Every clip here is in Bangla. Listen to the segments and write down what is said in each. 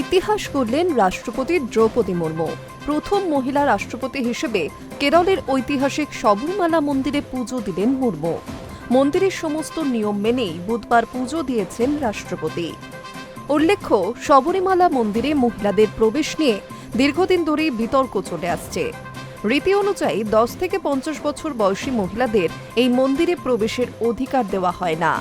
ইতিহাস করলেন রাষ্ট্রপতি দ্রৌপদী মুর্মু। প্রথম মহিলা রাষ্ট্রপতি হিসেবে কেরলের ঐতিহাসিক শবরীমালা মন্দিরে পুজো দিলেন মুর্মু। মন্দিরের সমস্ত নিয়ম মেনেই বুধবার পুজো দিয়েছেন রাষ্ট্রপতি। উল্লেখ্য, শবরীমালা মন্দিরে মহিলাদের প্রবেশ নিয়ে দীর্ঘদিন ধরেই বিতর্ক চলে আসছে। রীতি অনুযায়ী দশ থেকে পঞ্চাশ বছর বয়সী মহিলাদের এই মন্দিরে প্রবেশের অধিকার দেওয়া হয় না।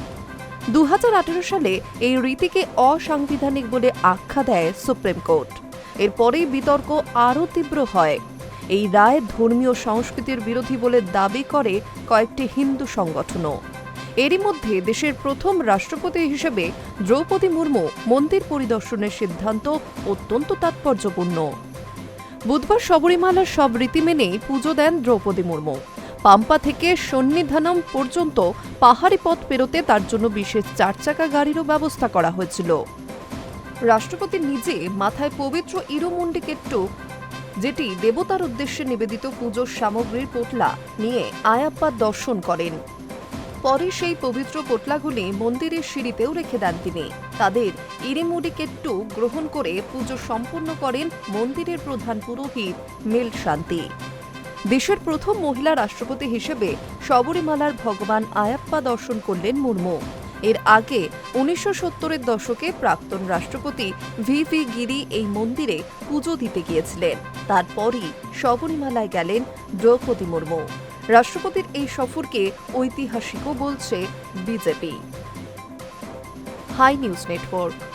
দু হাজার আঠারো সালে এই রীতিকে অসাংবিধানিক বলে আখ্যা দেয় সুপ্রিম কোর্ট। এরপরেই বিতর্ক আরও তীব্র হয়। এই রায় ধর্মীয় সংস্কৃতির বিরোধী বলে দাবি করে কয়েকটি হিন্দু সংগঠনও। এরই মধ্যে দেশের প্রথম রাষ্ট্রপতি হিসেবে দ্রৌপদী মুর্মু মন্দির পরিদর্শনের সিদ্ধান্ত অত্যন্ত তাৎপর্যপূর্ণ। বুধবার শবরীমালার সব রীতি মেনেই পুজো দেন দ্রৌপদী মুর্মু। পাম্পা থেকে সন্নিধানম পর্যন্ত পাহাড়ি পথ পেরোতে তার জন্য বিশেষ চার চাকা গাড়িরও ব্যবস্থা করা হয়েছিল। রাষ্ট্রপতি নিজে মাথায় পবিত্র ইরোমুন্ডি কেট্টু যেটি দেবতার উদ্দেশ্যে নিবেদিত পুজোর সামগ্রীর পোটলা নিয়ে আয়াপ্পা দর্শন করেন। পরে সেই পবিত্র পোটলাগুলি মন্দিরের সিঁড়িতেও রেখে দেন তিনি। তাদের ইরিমুডি কেট্টু গ্রহণ করে পুজো সম্পন্ন করেন মন্দিরের প্রধান পুরোহিত মেল শান্তি দেশের প্রথম মহিলা রাষ্ট্রপতি হিসেবে শবরীমালার ভগবান আয়াপ্পা দর্শন করলেন মুর্মু। এর আগে উনিশশো সত্তরের দশকে প্রাক্তন রাষ্ট্রপতি ভি ভি গিরি এই মন্দিরে পুজো দিতে গিয়েছিলেন। তারপরই শবরীমালায় গেলেন দ্রৌপদী মুর্মু। রাষ্ট্রপতির এই সফরকে ঐতিহাসিকও বলছে বিজেপি। High news network.